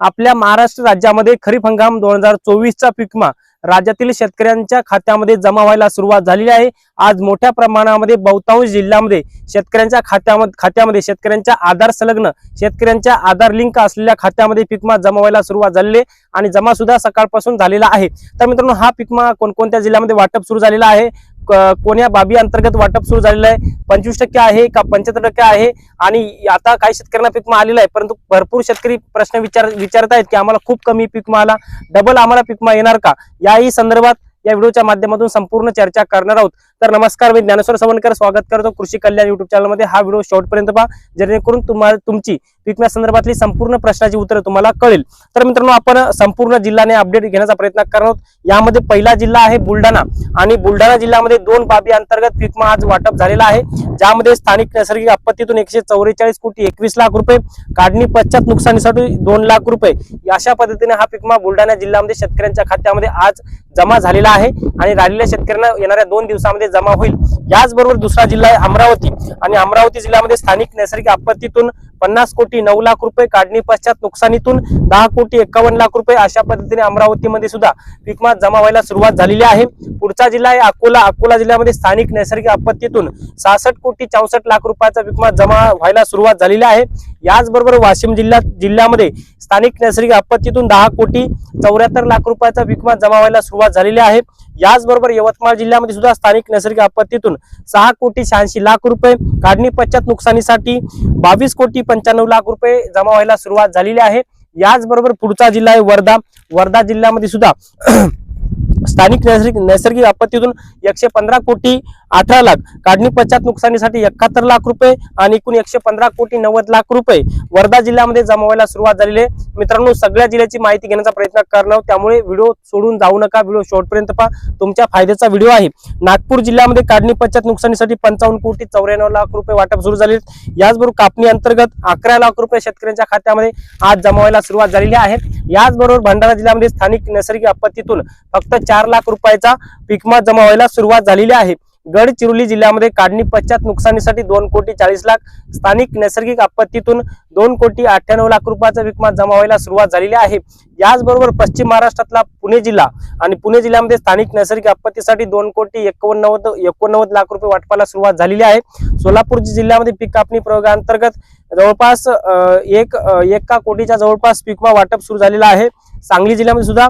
आपल्या महाराष्ट्र राज्यामध्ये खरीप हंगाम दोन हजार चोवीसचा पिकमा राज्यातील शेतकऱ्यांच्या खात्यामध्ये जमा व्हायला सुरुवात झालेली आहे. आज मोठ्या प्रमाणामध्ये बहुतांश जिल्ह्यामध्ये शेतकऱ्यांच्या खात्यामध्ये खात्यामध्ये शेतकऱ्यांच्या आधार संलग्न शेतकऱ्यांच्या आधार लिंक असलेल्या खात्यामध्ये पिकमा जमा व्हायला सुरुवात झालेली आहे आणि जमा सुद्धा सकाळपासून झालेला आहे. तर मित्रांनो हा पिकमा कोणकोणत्या जिल्ह्यामध्ये वाटप सुरू झालेला आहे? कोण्या बाबी अंतर्गत वाटप सुरू झालेलं आहे? पंचवीस टक्के आहे का पंच्याहत्तर टक्के आहे? आणि आता काही शेतकऱ्यांना पिकमा आलेला आहे परंतु भरपूर शेतकरी प्रश्न विचार विचारत आहेत की आम्हाला खूप कमी पिकमा आला डबल आम्हाला पिकमा येणार का? याही संदर्भात या व्हिडिओच्या माध्यमातून संपूर्ण चर्चा करणार आहोत. तर नमस्कार मी ज्ञानेश्वर सवनकर. स्वागत करतो कृषी कल्याण युट्यूब चॅनलमध्ये हा व्हिडिओ शेवटपर्यंत पहा. जेणेकरून तुम्हाला तुमची पिकम्या संदर्भातली संपूर्ण प्रश्नाची उत्तरं तुम्हाला कळेल. तर मित्रांनो आपण संपूर्ण जिल्ह्याने अपडेट घेण्याचा प्रयत्न करणार आहोत. यामध्ये पहिला जिल्हा आहे बुलढाणा आणि बुलढाणा जिल्ह्यामध्ये दोन बाबी अंतर्गत पीकमा आज वाटप झालेला आहे. ज्यामध्ये स्थानिक नैसर्गिक आपत्तीतून एकशे चौवेचाळीस कोटी एकवीस लाख रुपये काढणी पश्चात नुकसानीसाठी दोन लाख रुपये. अशा पद्धतीने हा पीकमा बुलढाणा जिल्ह्यामध्ये शेतकऱ्यांच्या खात्यामध्ये आज जमा झालेला आहे आणि राहिलेल्या शेतकऱ्यांना येणाऱ्या दोन दिवसामध्ये जमा होईल. याचबरोबर दुसरा जिल्हा आहे अमरावती आणि अमरावती जिल्ह्यामध्ये स्थानिक नैसर्गिक आपत्तीतून पन्नास कोटी नऊ लाख रुपये काढणी पश्चात नुकसानीतून दहा कोटी एकावन्न लाख रुपये अशा पद्धतीने अमरावतीमध्ये सुद्धा पिकमा जमा व्हायला सुरुवात झालेली आहे. पुढचा जिल्हा आहे अकोला. अकोला जिल्ह्यामध्ये स्थानिक नैसर्गिक आपत्तीतून सहासष्ट कोटी चौसष्ट लाख रुपयाचा पिकमा जमा व्हायला सुरुवात झालेली आहे. याचबरोबर वाशिम जिल्ह्यात जिल्ह्यामध्ये स्थानिक नैसर्गिक आपत्तीतून दहा कोटी चौऱ्याहत्तर लाख रुपयाचा विकमा जमा व्हायला सुरुवात झालेली आहे. याचबरोबर यवतमाळ जिल्ह्यामध्ये सुद्धा स्थानिक नैसर्गिक आपत्तीतून सहा कोटी शहाऐंशी लाख रुपये काढणी पश्चात नुकसानीसाठी बावीस कोटी पंच्याण्णव लाख रुपये जमा व्हायला सुरुवात झालेली आहे. याचबरोबर पुढचा जिल्हा आहे वर्धा. वर्धा जिल्ह्यामध्ये सुद्धा स्थानिक नैसर्गिक नैसर्गिक आपत्तीतून एकशे पंधरा कोटी अठरा लाख. काढणी पश्चात नुकसानीसाठी एकाहत्तर लाख रुपये आणि एकूण एकशे पंधरा कोटी नव्वद लाख रुपये वर्धा जिल्ह्यामध्ये जमा व्हायला सुरुवात झालेली आहे. मित्रांनो सगळ्या जिल्ह्याची माहिती घेण्याचा प्रयत्न करणार त्यामुळे व्हिडिओ सोडून जाऊ नका. व्हिडिओ शेवटपर्यंत पहा. तुमच्या फायद्याचा व्हिडिओ आहे. नागपूर जिल्ह्यामध्ये काढणी पश्चात नुकसानीसाठी पंचावन्न कोटी चौऱ्याण्णव लाख रुपये वाटप सुरू झाले याचबरोबर कापणी अंतर्गत अकरा लाख रुपये शेतकऱ्यांच्या खात्यामध्ये आज जमावायला सुरुवात झालेली आहे. याचबरोबर भंडारा जिल्ह्यामध्ये स्थानिक नैसर्गिक आपत्तीतून फक्त चार लाख रुपयाचा पिकमा जमा व्हायला सुरुवात झालेली आहे. गडचिरोली जिल्ह्यामध्ये काढणी पश्चात नुकसानीसाठी दोन कोटी चाळीस लाख स्थानिक नैसर्गिक आपत्तीतून दोन कोटी अठ्ठ्याण्णव लाख रुपयाचा विकमा जमा व्हायला सुरुवात झालेली आहे. याचबरोबर पश्चिम महाराष्ट्रातला पुणे जिल्हा आणि पुणे जिल्ह्यामध्ये स्थानिक नैसर्गिक आपत्तीसाठी दोन कोटी एकोणनव्वद एकोणनव्वद लाख रुपये वाटपाला सुरुवात झालेली आहे. सोलापूर जिल्ह्यामध्ये पीक कापणी प्रयोगाअंतर्गत जवळपास एक एका कोटीच्या जवळपास पिकमा वाटप सुरू झालेला आहे. सांगली जिल्ह्यामध्ये सुद्धा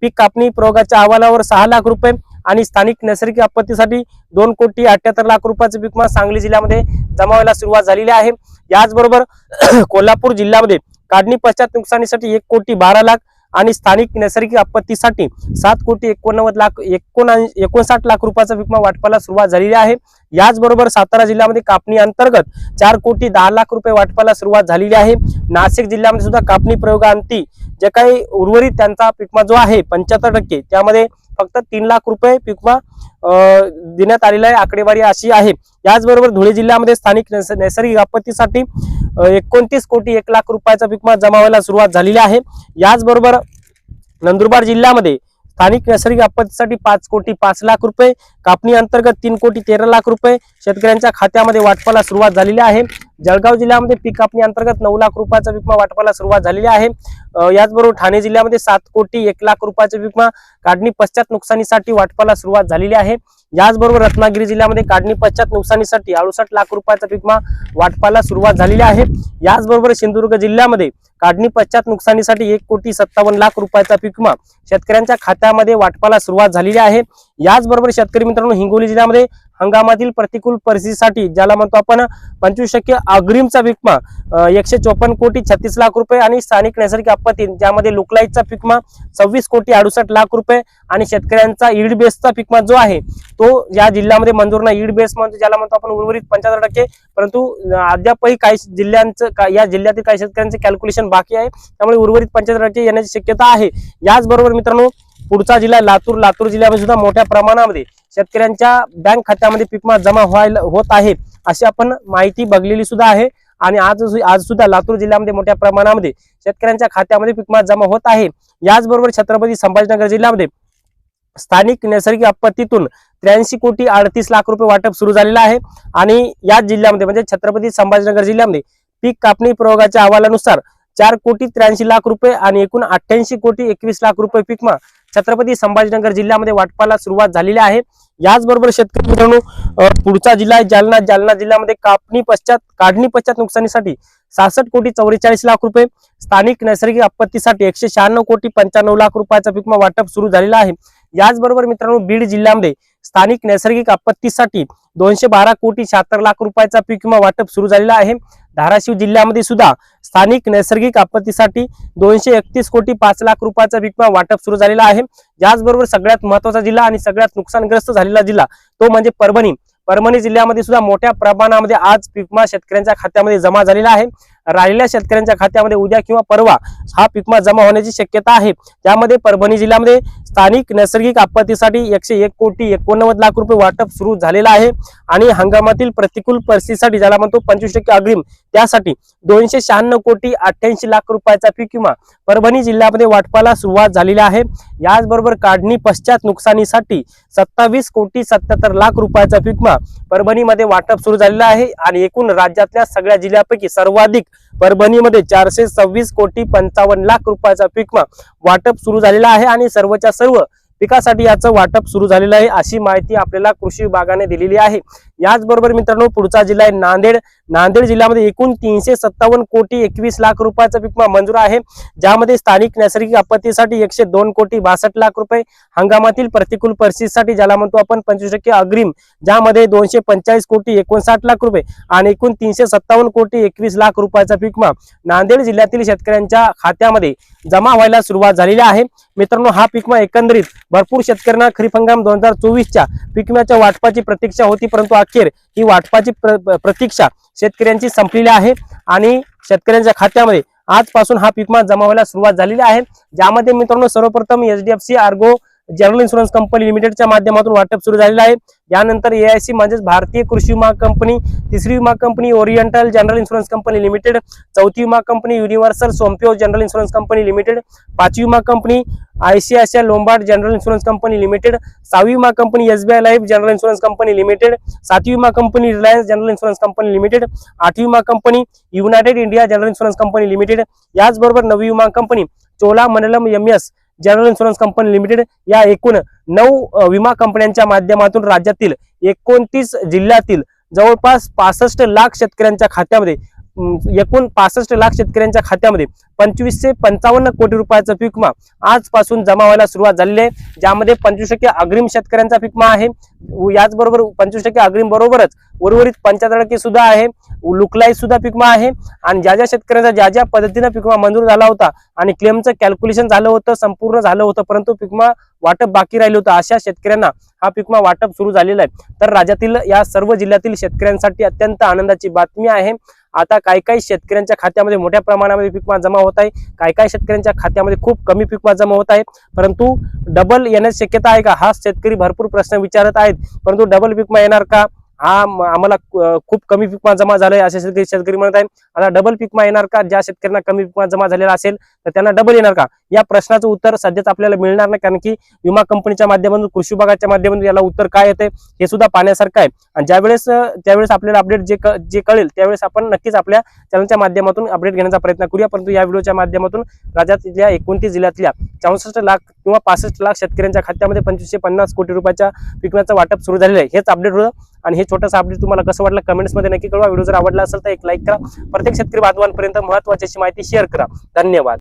पीक कापणी प्रयोगाच्या अहवालावर सहा लाख रुपये आणि स्थानिक नैसर्गिक आपत्तीसाठी दोन कोटी अठ्याहत्तर लाख रुपयाचं पिकमा सांगली जिल्ह्यामध्ये जमावायला सुरुवात झालेली आहे. याचबरोबर कोल्हापूर जिल्ह्यामध्ये काढणी पश्चात नुकसानीसाठी एक कोटी बारा लाख आणि स्थानिक नैसर्गिक आपत्तीसाठी सात कोटी एकोणनव्वद लाख एकोणऐंशी एकोणसाठ लाख रुपयाचा विकमा वाटपाला सुरुवात झालेली आहे. याचबरोबर सातारा जिल्ह्यामध्ये कापणी अंतर्गत चार कोटी दहा लाख रुपये वाटपाला सुरुवात झालेली आहे. नाशिक जिल्ह्यामध्ये सुद्धा कापणी प्रयोगांती जे काही उर्वरित त्यांचा पिकमा जो आहे पंच्याहत्तर टक्के त्यामध्ये फक्त तीन लाख रुपये पिकमा देण्यात आलेला आहे आकडेवारी अशी आहे. याचबरोबर धुळे जिल्ह्यामध्ये स्थानिक नैसर्गिक आपत्तीसाठी एकोणतीस कोटी एक लाख रुपयाचा पिकमा जमा व्हायला सुरुवात झालेली आहे. याचबरोबर नंदुरबार जिल्ह्यामध्ये स्थानिक नैसर्गिक आपत्तीसाठी पाच कोटी पाच लाख रुपये कापणी अंतर्गत तीन कोटी तेरा लाख रुपये. शेतकऱ्यांच्या खात्यामध्ये वाटपाला सुरुवात झालेली आहे. जळगाव जिल्ह्यामध्ये पीक कापणी अंतर्गत नऊ लाख रुपयाचा विकमा वाटपाला सुरुवात झालेली आहे. याचबरोबर ठाणे जिल्ह्यामध्ये सात कोटी एक लाख रुपयाचा विकमा काढणी पश्चात नुकसानीसाठी वाटपाला सुरुवात झालेली आहे. याचबरोबर रत्नागिरी जिल्ह्यामध्ये काढणी पश्चात नुकसानीसाठी अडुसष्ट लाख रुपयाचा विकमा वाटपाला सुरुवात झालेली आहे. याचबरोबर सिंधुदुर्ग जिल्ह्यामध्ये काढणी पश्चात नुकसानीसाठी एक कोटी सत्तावन्न लाख रुपयाचा पिकमा शेतकऱ्यांच्या खात्यामध्ये वाटपाला सुरुवात झालेली आहे. याचबरोबर शेतकरी मित्रांनो हिंगोली जिल्ह्यामध्ये हंगामातील प्रतिकूल परिस्थितीसाठी ज्याला म्हणतो आपण पंचवीस टक्के अग्रिमचा पिकमा एकशे चोपन्न कोटी छत्तीस लाख रुपये आणि स्थानिक नैसर्गिक आपत्ती ज्यामध्ये लुकलाईटचा पिकमा सव्वीस कोटी अडुसष्ट लाख रुपये आणि शेतकऱ्यांचा ईड बेसचा पिकमा जो आहे तो या जिल्ह्यामध्ये मंजूर नाही ईड बेस म्हणतो ज्याला म्हणतो आपण उर्वरित पंच्याहत्तर टक्के. परंतु अद्यापही काही जिल्ह्यांचं या जिल्ह्यातील काही शेतकऱ्यांचे कॅल्क्युलेशन बाकी आहे. त्यामुळे उर्वरित पंचायत राज्य येण्याची शक्यता आहे. याचबरोबर मित्रांनो पुढचा जिल्हा लातूर. लातूर जिल्ह्यामध्ये सुद्धा मोठ्या प्रमाणामध्ये शेतकऱ्यांच्या बँक खात्यामध्ये पिकमा जमा व्हायला होत आहे अशी आपण माहिती बघलेली सुद्धा आहे. आणि आज आज सुद्धा लातूर जिल्ह्यामध्ये मोठ्या प्रमाणामध्ये शेतकऱ्यांच्या खात्यामध्ये पीक जमा होत आहे. याचबरोबर छत्रपती संभाजीनगर जिल्ह्यामध्ये स्थानिक नैसर्गिक आपत्तीतून त्र्याऐंशी कोटी अडतीस लाख रुपये वाटप सुरू झालेलं आहे. आणि याच जिल्ह्यामध्ये म्हणजे छत्रपती संभाजीनगर जिल्ह्यामध्ये पीक कापणी प्रयोगाच्या अहवालानुसार चार कोटी त्र्याऐंशी लाख रुपये आणि एकूण अठ्ठ्याऐंशी कोटी एकवीस लाख रुपये पिकमा छत्रपती संभाजीनगर जिल्ह्यामध्ये वाटपाला सुरुवात झालेली आहे. याचबरोबर शेतकरी मित्रांनो पुढचा जिल्हा आहे जालना. जालना जिल्ह्यामध्ये कापणी पश्चात काढणी पश्चात नुकसानीसाठी सहासष्ट कोटी चौवेचाळीस लाख रुपये. स्थानिक नैसर्गिक आपत्तीसाठी एकशे शहाण्णव कोटी पंच्याण्णव लाख रुपयाचा पिकमा वाटप सुरू झालेला आहे. याचबरोबर मित्रांनो बीड जिल्ह्यामध्ये स्थानिक नैसर्गिक आपत्तीसाठी दोनशे बारा कोटी शहात्तर लाख रुपयाचा पीक विमा वाटप सुरू झालेला आहे. धाराशिव जिल्ह्यामध्ये सुद्धा स्थानिक नैसर्गिक आपत्तीसाठी दोनशे एकतीस कोटी पाच लाख रुपयाचा पीक विमा वाटप सुरू झालेला आहे. याचबरोबर सगळ्यात महत्त्वाचा जिल्हा आणि सगळ्यात नुकसानग्रस्त झालेला जिल्हा तो म्हणजे परभणी. परभणी जिल्ह्यामध्ये सुद्धा मोठ्या प्रमाणामध्ये आज पिकमा शेतकऱ्यांच्या खात्यामध्ये जमा झालेला आहे. राहिलेल्या शेतकऱ्यांच्या खात्यामध्ये उद्या किंवा परवा हा पिकमा जमा होण्याची शक्यता आहे. त्यामध्ये परभणी जिल्ह्यामध्ये स्थानिक नैसर्गिक आपत्तीसाठी एकशे एक कोटी एकोणनव्वद लाख रुपये वाटप सुरू झालेलं आहे. आणि हंगामातील प्रतिकूल परिस्थितीसाठी ज्याला म्हणतो पंचवीस टक्के अग्रिम त्यासाठी दोनशे शहाण्णव कोटी अठ्ठ्याऐंशी लाख रुपयाचा पीक विमा परभणी जिल्ह्यामध्ये वाटपाला सुरुवात झालेली आहे. याचबरोबर काढणी पश्चात नुकसानीसाठी सत्तावीस कोटी सत्याहत्तर लाख रुपयाचा पीक विमा परभणीमध्ये वाटप सुरू झालेला आहे आणि एकूण राज्यातल्या सगळ्या जिल्ह्यापैकी सर्वाधिक परभणीमध्ये चारशे सव्वीस कोटी पंचावन्न लाख रुपयाचा पीक विमा वाटप सुरू झालेला आहे आणि सर्वच्या सर्व पिकासाठी याचं वाटप सुरू झालेलं आहे अशी माहिती आपल्याला कृषी विभागाने दिलेली आहे. याचबरोबर मित्रांनो पुढचा जिल्हा आहे नांदेड. नांदेड जिल्ह्यामध्ये एकूण तीनशे सत्तावन्न कोटी एकवीस लाख रुपयाचा पीक विमा मंजूर आहे. ज्यामध्ये स्थानिक नैसर्गिक आपत्तीसाठी एकशे दोन कोटी बासष्ट लाख रुपये हंगामातील प्रतिकूल परिस्थितीसाठी ज्याला म्हणतो आपण पंचवीस टक्के अग्रिम ज्यामध्ये दोनशे पंचेचाळीस कोटी एकोणसाठ लाख रुपये आणि एकूण तीनशे सत्तावन्न कोटी एकवीस लाख रुपयाचा पीक विमा नांदेड जिल्ह्यातील शेतकऱ्यांच्या खात्यामध्ये जमा व्हायला सुरुवात झालेली आहे. मित्रांनो हा पीक विमा एकंदरीत भरपूर शेतकऱ्यांना खरीप हंगाम दोन हजार चोवीसच्या पीक विम्याच्या वाटपाची प्रतीक्षा होती परंतु अखेर ही वाटपाची प्र- प्रतीक्षा शेतकऱ्यांची संपलेली आहे. आणि शेतकऱ्यांच्या खात्यामध्ये आजपासून हा पीकमा जमा व्हायला सुरुवात झालेली आहे. ज्यामध्ये मित्रांनो सर्वप्रथम H D F C ERGO general insurance company लिमिटेडच्या माध्यमातून वाटप सुरू झालेलं आहे. यानंतर एआयसी म्हणजेच भारतीय कृषी विमा कंपनी तिसरी विमा company Oriental general insurance company limited चौथी विमा company Universal Sompo general insurance company limited पाचवी विमा company ICICI Lombard general insurance company limited सहावी विमा company SBI life general insurance company limited सातवी विमा company Reliance general insurance company limited आठवी विमा company United India general insurance company limited याचबरोबर नवी विमा company Chola Mandalam M S general insurance company limited या एकूण नऊ विमा कंपन्यांच्या माध्यमातून राज्यातील एकोणतीस जिल्ह्यातील जवळपास पासष्ट लाख शेतकऱ्यांच्या खात्यामध्ये एकूण पासष्ट लाख शेतकऱ्यांच्या खात्यामध्ये पंचवीसशे पंचावन्न कोटी रुपयाचा पिकमा आजपासून जमा व्हायला सुरुवात झालेली आहे. ज्यामध्ये पंचवीस टक्के अग्रिम शेतकऱ्यांचा पिकमा आहे. याचबरोबर पंचवीस टक्के अग्रिम बरोबरच उर्वरित पंच्याहत्तर टक्के सुद्धा आहे. लुकलाई सुद्धा पिकमा आहे. आणि ज्या ज्या शेतकऱ्यांचा ज्या ज्या पद्धतीनं पिकमा मंजूर झाला होता आणि क्लेमचं कॅल्क्युलेशन झालं होतं संपूर्ण झालं होतं परंतु पिकमा वाटप बाकी राहिलं होतं अशा शेतकऱ्यांना हा पिकमा वाटप सुरू झालेला आहे. तर राज्यातील या सर्व जिल्ह्यातील शेतकऱ्यांसाठी अत्यंत आनंदाची बातमी आहे. आता काही काही शेतकऱ्यांच्या खात्यामध्ये मोठ्या प्रमाणामध्ये पीकमा जमा होत आहे. काही काही शेतकऱ्यांच्या खात्यामध्ये खूप कमी पीकमा जमा होत आहे. परंतु डबल येण्याची शक्यता आहे का? हा शेतकरी भरपूर प्रश्न विचारत आहेत. परंतु डबल पीकमा येणार का? हा आम्हाला खूप कमी पिकमा जमा झालाय असे शेतकरी शेतकरी म्हणत आहे आता डबल पिकमा येणार का? ज्या शेतकऱ्यांना कमी पिकमा जमा झालेला असेल तर त्यांना डबल येणार का? या प्रश्नाचं उत्तर सध्याच आपल्याला मिळणार नाही कारण की विमा कंपनीच्या माध्यमातून कृषी विभागाच्या माध्यमातून याला उत्तर काय येते हे सुद्धा पाहण्यासारखं आहे. आणि ज्यावेळेस त्यावेळेस आपल्याला अपडेट जे क- जे कळेल त्यावेळेस आपण नक्कीच आपल्या चॅनलच्या माध्यमातून अपडेट घेण्याचा प्रयत्न करूया. परंतु या व्हिडिओच्या माध्यमातून राज्यातल्या एकोणतीस जिल्ह्यातल्या चौसष्ट लाख किंवा पासष्ट लाख शेतकऱ्यांच्या खात्यामध्ये पंचवीसशे पन्नास कोटी रुपयाच्या पिकण्याचं वाटप सुरू झालेलं आहे. हेच अपडेट होतं. आणि हे छोटंसं अपडेट तुम्हाला कसं वाटलं कमेंट्समध्ये नक्की कळवा. व्हिडिओ जर आवडला असेल तर एक लाईक करा. प्रत्येक शेतकरी बांधवांपर्यंत महत्वाची अशी माहिती शेअर करा. धन्यवाद.